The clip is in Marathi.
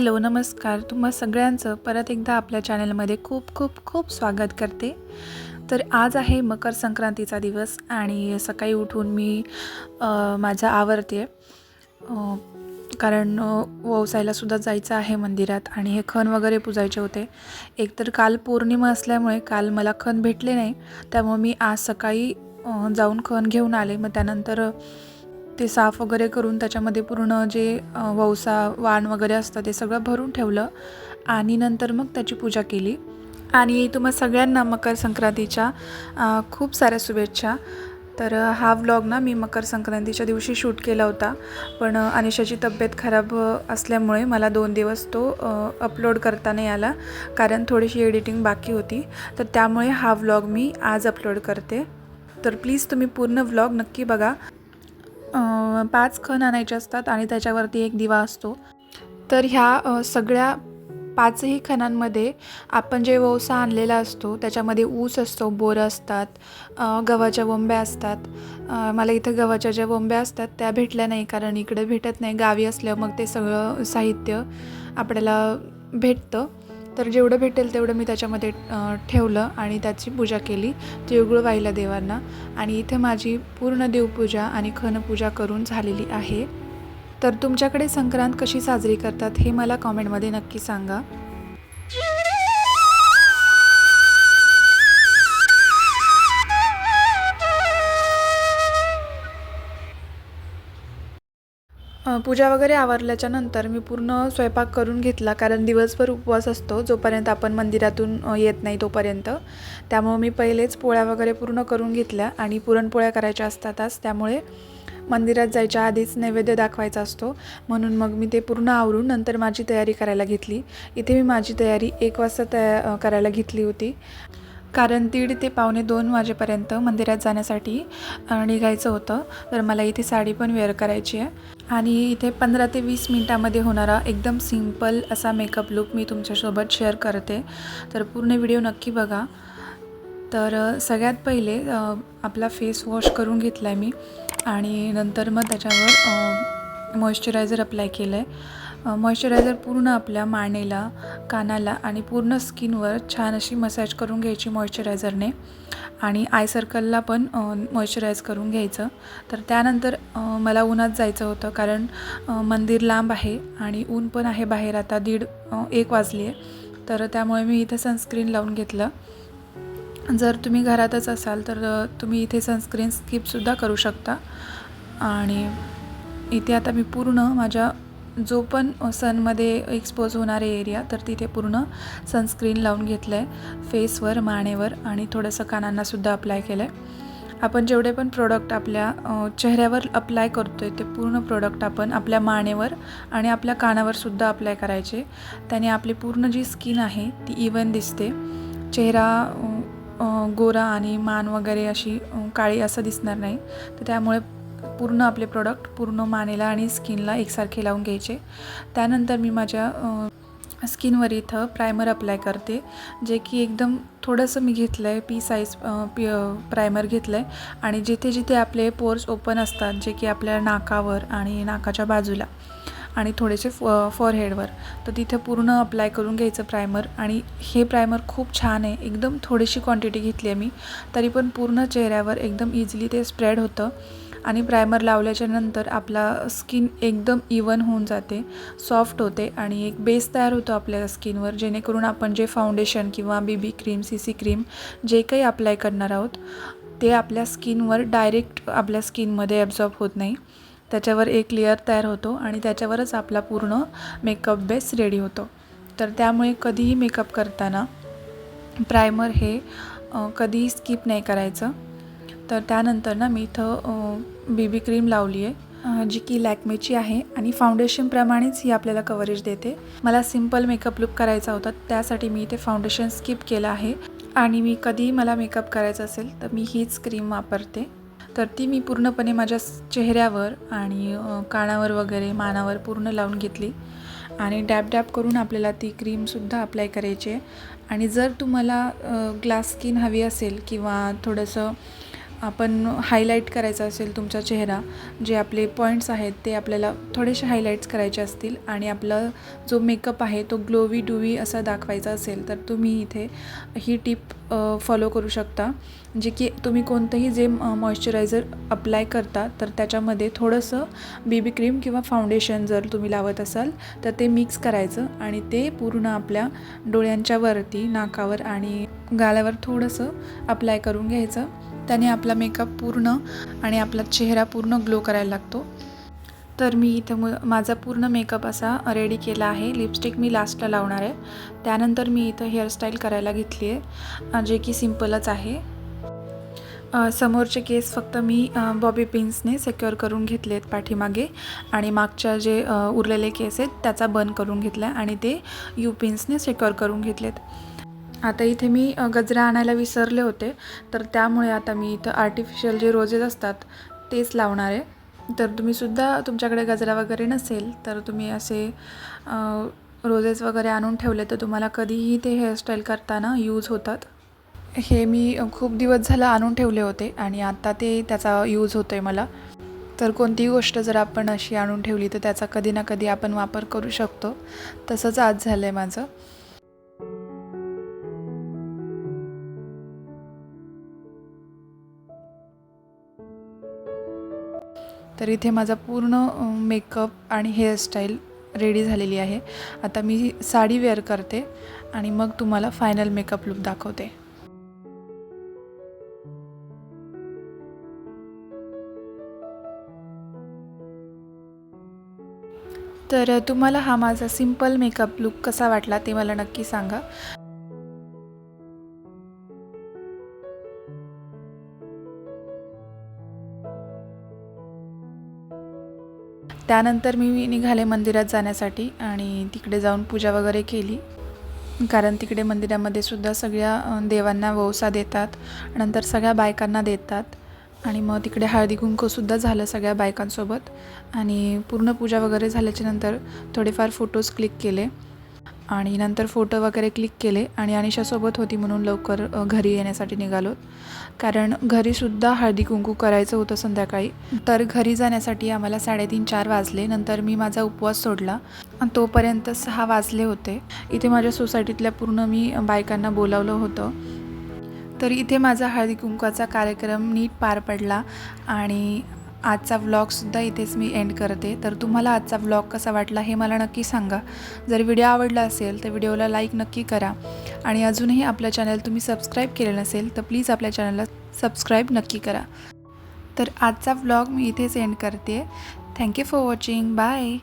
हॅलो नमस्कार. तुम्हा सगळ्यांचं परत एकदा आपल्या चॅनलमध्ये खूप खूप खूप स्वागत करते. तर आज आहे मकर संक्रांतीचा दिवस आणि सकाळी उठून मी माझा माझं आवरते. कारण अ, ववसायलासुद्धा जायचं आहे मंदिरात आणि हे खण वगैरे पुजायचे होते. एकतर काल पौर्णिमा असल्यामुळे काल मला खण भेटले नाही. त्यामुळे मी आज सकाळी जाऊन खण घेऊन आले. मग त्यानंतर ते साफ वगैरे करून त्याच्यामध्ये पूर्ण जे वौसा ववसा वाण वगैरे असतं ते सगळं भरून ठेवलं आणि नंतर मग त्याची पूजा केली. आणि तुम्हा सगळ्यांना मकर संक्रांतीच्या खूप साऱ्या शुभेच्छा. तर हा व्लॉग ना मी मकर संक्रांतीच्या दिवशी शूट केला होता. पण अनिशाची तब्येत खराब असल्यामुळे मला दोन दिवस तो अपलोड करता नाही आला. कारण थोडीशी एडिटिंग बाकी होती. तर त्यामुळे हा व्लॉग मी आज अपलोड करते. तर प्लीज तुम्ही पूर्ण व्लॉग नक्की बघा. पाच खण आणायचे असतात आणि त्याच्यावरती एक दिवा असतो. तर ह्या सगळ्या पाचही खणांमध्ये आपण जे ववसा आणलेला असतो त्याच्यामध्ये ऊस असतो बोरं असतात गव्हाच्या बोंब्या असतात. मला इथं गव्हाच्या ज्या बोंब्या असतात त्या भेटल्या नाही कारण इकडे भेटत नाही. गावी असल्या मग ते सगळं साहित्य आपल्याला भेटतं. तर जेवढं भेटेल तेवढं मी त्याच्यामध्ये ठेवलं आणि त्याची पूजा केली तिळगुळ वाहिला देवांना. आणि इथे माझी पूर्ण देवपूजा आणि खनपूजा करून झालेली आहे. तर तुमच्याकडे संक्रांत कशी साजरी करतात हे मला कॉमेंटमध्ये नक्की सांगा. पूजा वगैरे आवरल्याच्या नंतर मी पूर्ण स्वयंपाक करून घेतला कारण दिवसभर उपवास असतो जोपर्यंत आपण मंदिरातून येत नाही तोपर्यंत. त्यामुळं मी पहिलेच पोळ्या वगैरे पूर्ण करून घेतल्या आणि पुरणपोळ्या करायच्या असतातच त्यामुळे मंदिरात जायच्या आधीच नैवेद्य दाखवायचा असतो. म्हणून मग मी ते पूर्ण आवरून नंतर माझी तयारी करायला घेतली. इथे मी माझी तयारी एक वाजता तया करायला घेतली होती. कारण दीड ते पावणे दोन वाजेपर्यंत मंदिरात जाण्यासाठी निघायचं होतं. तर मला इथे साडी पण वेअर करायची आहे. आणि इथे पंधरा ते वीस मिनटामध्ये होणारा एकदम सिंपल असा मेकअप लुक मी तुमच्यासोबत शेअर करते. तर पूर्ण व्हिडिओ नक्की बघा. तर सगळ्यात पहिले आपला फेस वॉश करून घेतला आहे मी. आणि नंतर मग त्याच्यावर मॉइश्चरायझर अप्लाय केलं आहे मॉइश्चरायझर पूर्ण आपल्या मानेला कानाला आणि पूर्ण स्किनवर छान अशी मसाज करून घ्यायची मॉइश्चरायझरने आणि आय सर्कलला पण मॉइश्चराईज करून घ्यायचं. तर त्यानंतर मला उन्हात जायचं होतं कारण मंदिर लांब आहे आणि ऊन पण आहे बाहेर. आता दीड एक वाजली आहे. तर त्यामुळे मी इथं सनस्क्रीन लावून घेतलं. जर तुम्ही घरातच असाल तर तुम्ही इथे सनस्क्रीन स्किपसुद्धा करू शकता. आणि इथे आता मी पूर्ण माझ्या जो पण सनमध्ये एक्सपोज होणारे एरिया तर तिथे पूर्ण सनस्क्रीन लावून घेतलं आहे फेसवर मानेवर आणि थोडंसं कानांनासुद्धा अप्लाय केलं आहे आपण जेवढे पण प्रोडक्ट आपल्या चेहऱ्यावर अप्लाय करतो आहे ते पूर्ण प्रोडक्ट आपण आपल्या मानेवर आणि आपल्या कानावरसुद्धा अप्लाय करायचे. त्याने आपली पूर्ण जी स्किन आहे ती इवन दिसते. चेहरा गोरा आणि मान वगैरे अशी काळी असं दिसणार नाही. तर त्यामुळे पूर्ण आपले प्रोडक्ट पूर्ण मानेला आणि स्किनला एकसारखे लावून घ्यायचे. त्यानंतर मी माझ्या स्किनवर इथं प्रायमर अप्लाय करते जे की एकदम थोडंसं मी घेतलं आहे पी साईज पी प्रायमर घेतलं आहे आणि जिथे जिथे आपले पोर्स ओपन असतात जे की आपल्या नाकावर आणि नाकाच्या बाजूला आणि थोडेसे फ फॉरहेडवर तर तिथे पूर्ण अप्लाय करून घ्यायचं प्रायमर आणि हे प्रायमर खूप छान आहे. एकदम थोडीशी क्वांटिटी घेतली आहे मी तरी पण पूर्ण चेहऱ्यावर एकदम इझिली ते स्प्रेड होतं. आणि प्रायमर लावल्याच्या नंतर आपला स्किन एकदम इवन होऊन जाते सॉफ्ट होते आणि एक बेस तयार होतो आपल्या स्किनवर जेणेकरून आपण जे फाउंडेशन किंवा B B cream C C cream जे काही अप्लाय करणार आहोत ते आपल्या स्किनवर डायरेक्ट आपल्या स्किनमध्ये ॲब्झॉर्ब होत नाही. त्याच्यावर एक लेअर तयार होतो आणि त्याच्यावरच आपला पूर्ण मेकअप बेस रेडी होतो. तर त्यामुळे कधीही मेकअप करताना प्रायमर हे कधीही स्किप नाही करायचं. तर त्यानंतर ना मी इथं बीबी क्रीम लावली आहे जी की लॅकमेची आहे आणि फाउंडेशनप्रमाणेच ही आपल्याला कव्हरेज देते. मला सिंपल मेकअप लुक करायचा होता त्यासाठी मी इथे फाउंडेशन स्किप केलं आहे. आणि मी कधीही मला मेकअप करायचा असेल तर मी हीच क्रीम वापरते. तर ती मी पूर्णपणे माझ्या चेहऱ्यावर आणि कानावर वगैरे मानावर पूर्ण लावून घेतली. आणि डॅप डॅप करून आपल्याला ती क्रीमसुद्धा अप्लाय करायची आहे. आणि जर तुम्हाला ग्लास स्किन हवी असेल किंवा थोडंसं आपण हायलाईट करायचा असेल तुमचा चेहरा जे आपले पॉईंट्स आहेत ते आपल्याला थोडेसे हायलाईट्स करायचे असतील आणि आपला जो मेकअप आहे तो ग्लोवी डुवी असा दाखवायचा असेल तर तुम्ही इथे ही टीप फॉलो करू शकता. जे की तुम्ही कोणतंही जे मॉइश्चरायझर अप्लाय करता तर त्याच्यामध्ये थोडंसं बेबी क्रीम किंवा फाउंडेशन जर तुम्ही लावत असाल तर ते मिक्स करायचं आणि ते पूर्ण आपल्या डोळ्यांच्या वरती नाकावर आणि गाल्यावर थोडंसं अप्लाय करून घ्यायचं. त्याने आपला मेकअप पूर्ण आणि आपला चेहरा पूर्ण ग्लो करायला लागतो. तर मी इथं म माझा पूर्ण मेकअप असा रेडी केला आहे. लिपस्टिक मी लास्टला लावणार आहे. त्यानंतर मी इथं हेअरस्टाईल करायला घेतली आहे जे की सिम्पलच आहे. समोरचे केस फक्त मी बॉबी पिन्सने सेक्युअर करून घेतले आहेत पाठीमागे आणि मागच्या जे उरलेले केस आहेत त्याचा बन करून घेतला आहे आणि ते यू पिन्सने सेक्युअर करून घेतलेत. आता इथे मी गजरा आणायला विसरले होते. तर त्यामुळे आता मी इथं आर्टिफिशियल जे रोजेस असतात तेच लावणार आहे. तर तुम्हीसुद्धा तुमच्याकडे गजरा वगैरे नसेल तर तुम्ही असे रोजेस वगैरे आणून ठेवले तर तुम्हाला कधीही ते हेअरस्टाईल करताना यूज होतात. हे मी खूप दिवस झालं आणून ठेवले होते आणि आता ते त्याचा यूज होतो आहे मला. तर कोणतीही गोष्ट जर आपण अशी आणून ठेवली तर त्याचा कधी ना कधी आपण वापर करू शकतो. तसंच आज झालं आहे माझं. तर इथे माझा पूर्ण मेकअप आणि हेअरस्टाईल रेडी झालेली आहे. आता मी साडी वेअर करते आणि मग तुम्हाला फायनल मेकअप लुक दाखवते. तर तुम्हाला हा माझा सिंपल मेकअप लुक कसा वाटला ते मला नक्की सांगा. त्यानंतर मी निघाले मंदिरात जाण्यासाठी आणि तिकडे जाऊन पूजा वगैरे केली. कारण तिकडे मंदिरामध्ये सुद्धा सगळ्या देवांना वौसा देतात नंतर सगळ्या बायकांना देतात आणि मग तिकडे हळदी कुंकूसुद्धा झालं सगळ्या बायकांसोबत. आणि पूर्ण पूजा वगैरे झाल्याच्यानंतर थोडेफार फोटोज क्लिक केले. आणि नंतर फोटो वगैरे क्लिक केले आणि अनिशासोबत होती म्हणून लवकर घरी येण्यासाठी निघालो. कारण घरीसुद्धा हळदी कुंकू करायचं होतं संध्याकाळी. तर घरी जाण्यासाठी आम्हाला साडेतीन चार वाजले. नंतर मी माझा उपवास सोडला. आणि तोपर्यंत सहा वाजले होते. इथे माझ्या सोसायटीतल्या पूर्ण मी बायकांना बोलावलं होतं. तर इथे माझा हळदी कुंकवाचा कार्यक्रम नीट पार पडला आणि आजचा व्लॉगसुद्धा इथेच मी एंड करते. तर तुम्हाला आजचा व्लॉग कसा वाटला हे मला नक्की सांगा. जर व्हिडिओ आवडला असेल तर व्हिडिओला लाईक नक्की करा. आणि अजूनही आपलं चॅनल तुम्ही सबस्क्राईब केलं नसेल तर प्लीज आपल्या चॅनलला सबस्क्राईब नक्की करा. तर आजचा व्लॉग मी इथेच एंड करते. Thank you for watching bye